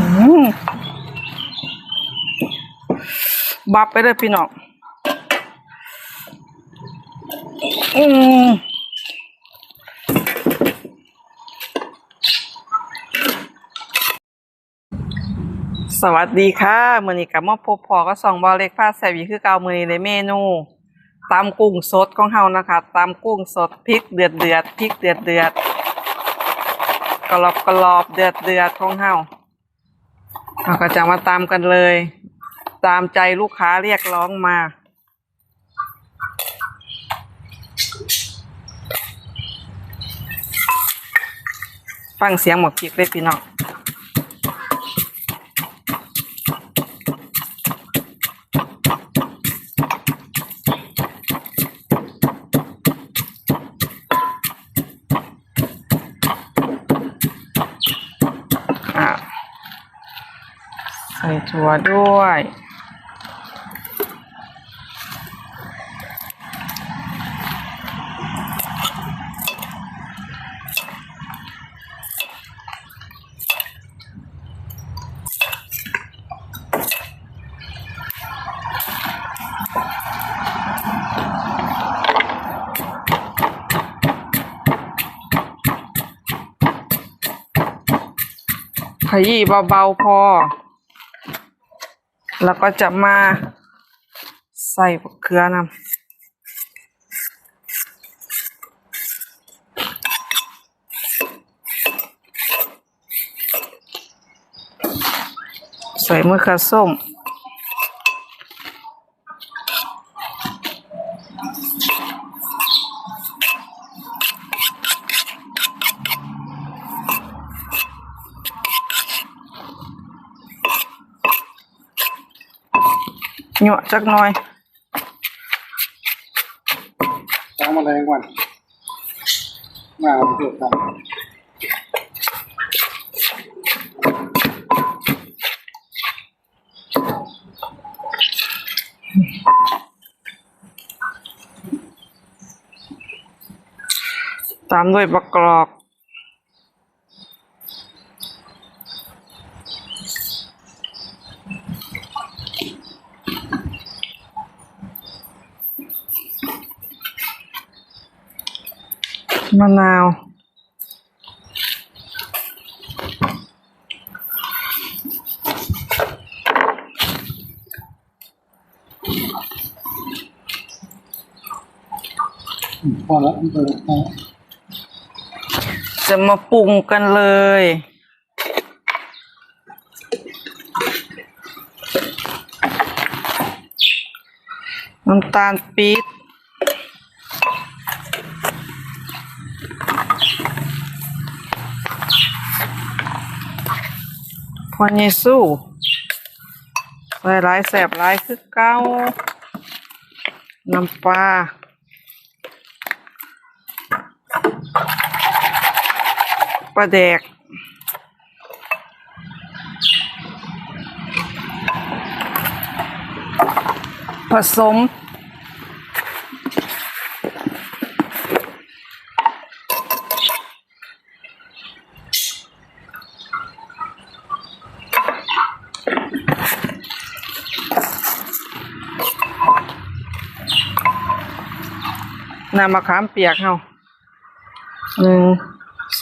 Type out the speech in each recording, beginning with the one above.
อืมบับไปเลยพี่น้องอืม สวัสดีค่ะมือนี้กับมาพบพอก็ส่องบอลเล็กพาแซบีคือเกามือนี้ในเมนูตำกุ้งสดของเฮานะคะตำกุ้งสดพริกเดือดเดือดพริกเดือดเดือดกรอบกรอบเดือดเดือดของเฮาเราก็จะมาตามกันเลย ตามใจลูกค้าเรียกร้องมาฟังเสียงหมกพริกเลยพี่น้องอะใส่ ถั่วด้วย ขยี้เบาๆพอ แล้วก็จะมาใส่บักเกลือนำใส่มะเขือส้ม หยวจักหน่อยล้างแมลงก่อน มาเอาเถอะครับตามด้วยบักกรอกมะนาว พอแล้วเปิดพอจะมาปรุงกันเลย น้ำตาลปี๊บ พอเยซูใส่หลายแสบลายคือเก้าน้ำปลาปลาแดกผสม น้ำมะขามเปียกเฮาหนึ่ง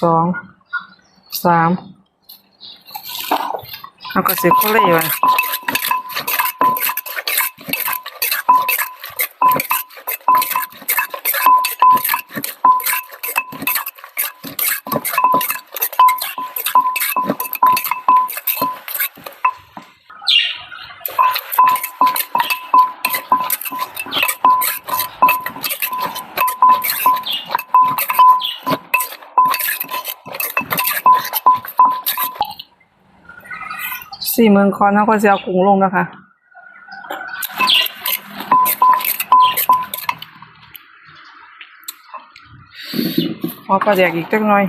สองสามเอากระสิบเขาเลยว่ สี่เมืองคอนเขาก็จะเอากุ้งลงนะคะพอปลาแดกอีกจักหน่อย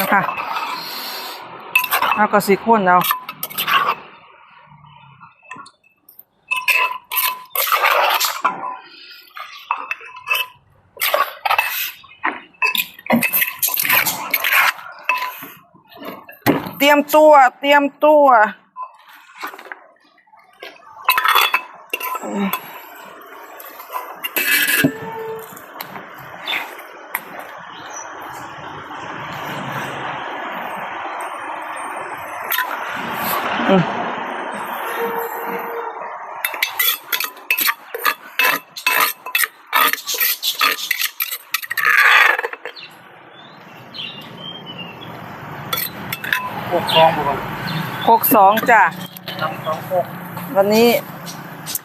นะคะเอาก็สีข้นเอาเตรียมตัว เตรียมตัว พวกคลองบ่ครับโคกสองจ้ะน้ำสองพวก วันนี้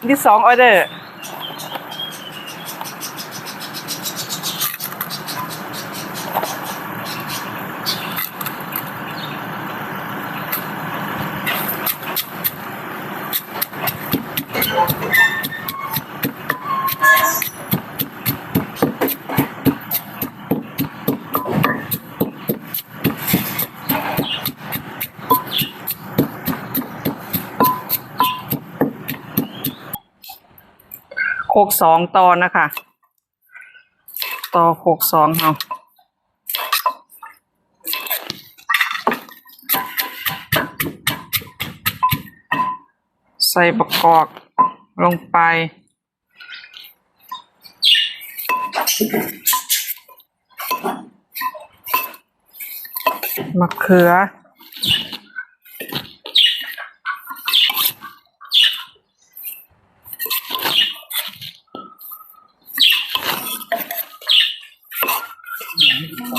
ที่สองออเดอร์ โคกสองตอนนะคะ ต่อโคกสองเอาใส่ประกอบลงไป มะเขือ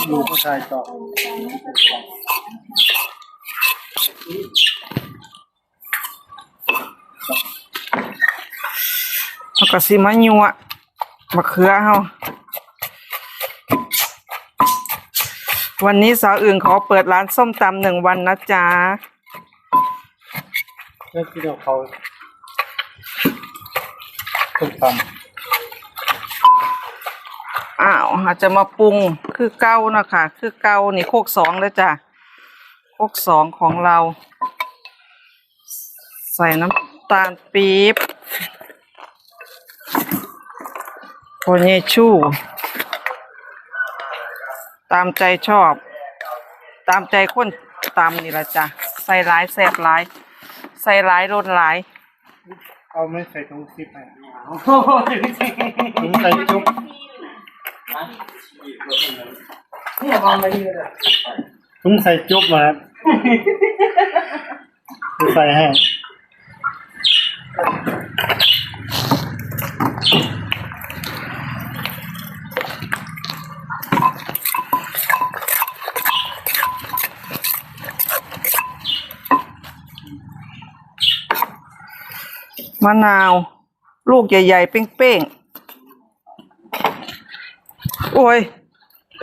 ดูผู้ ชายต่อแล้วก็สิมายัวมะเขือเฮาวันนี้สาวอื่นขอเปิดร้านส้มตำหนึ่งวันนะจ๊ะเรื่องที่เราเขาต้มตอ้าวอาจจะมาปรุงคือเก้านะคะคือเก้านี่โคกสองแล้วจ้ะโคกสองของเรา ใส่น้ำตาลปี๊บโพเนชูตามใจชอบ ตามใจคนตามนี่ละจ้ะใส่หลายแสบหลาย ใส่หลายรนหลายำเอาไม่ใส่ถุงซิปให้ถุงใส่จุ๊บ ถุงใส่จุ๊บมาครับจะใส่ให้มะนาว ลูกใหญ่ๆเป้งๆ โอ้ยไป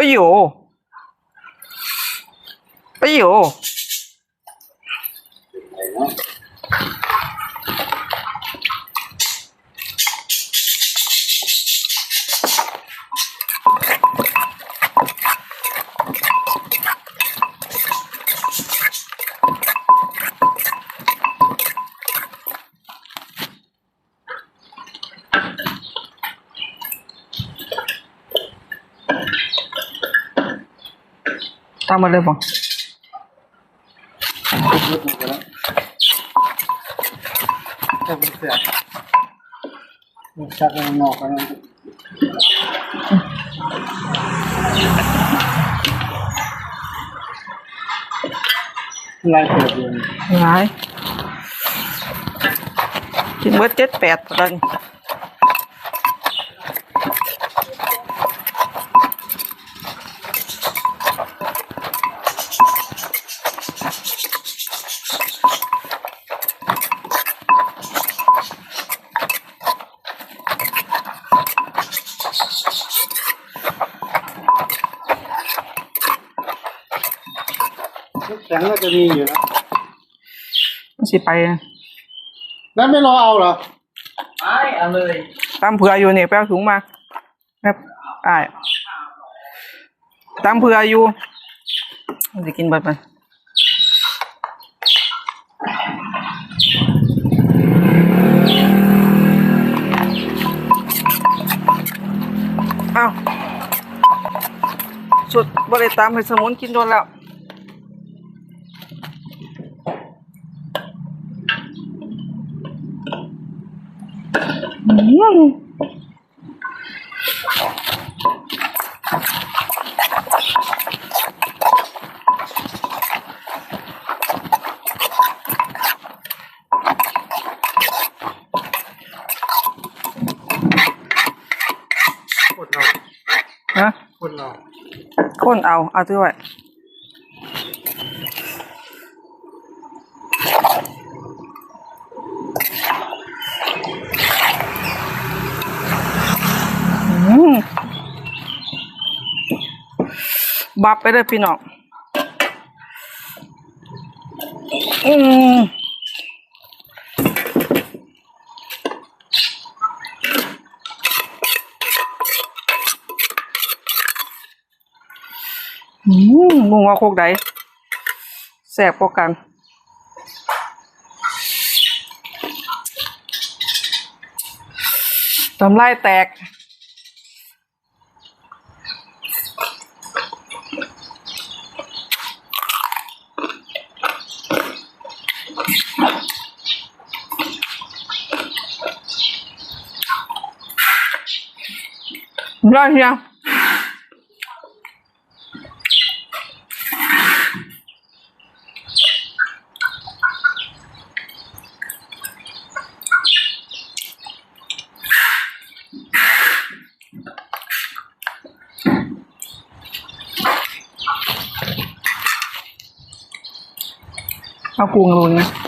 อยู่ไปอยู่ตาม แล้วแค่เป็นเสียมันชักมันงอกกันลายเปิดเองหลายกินเบิดเจ็ดแปดตอนนี้ข็งก็จะมีอยู่นะมันสิไปนั้นไม่รอเอาเหรอไม่เอาเลยตามเผื่ออยู่เนี่ยไปเอาถุงมาแบบอ่ายตามเผื่ออยู่มันจะกินเบิดมันเอ้าสุดบริตามให้สมุนกินโดนแล้ว อืมคนเอาฮะคนเอาคนเอาเอาด้วย บับไปเลยพี่น้องอืมอืมมึงว่าโคกใดแสบกว่ากันทำลายแตก ได้เฮียวเอากุ้งลุนนะ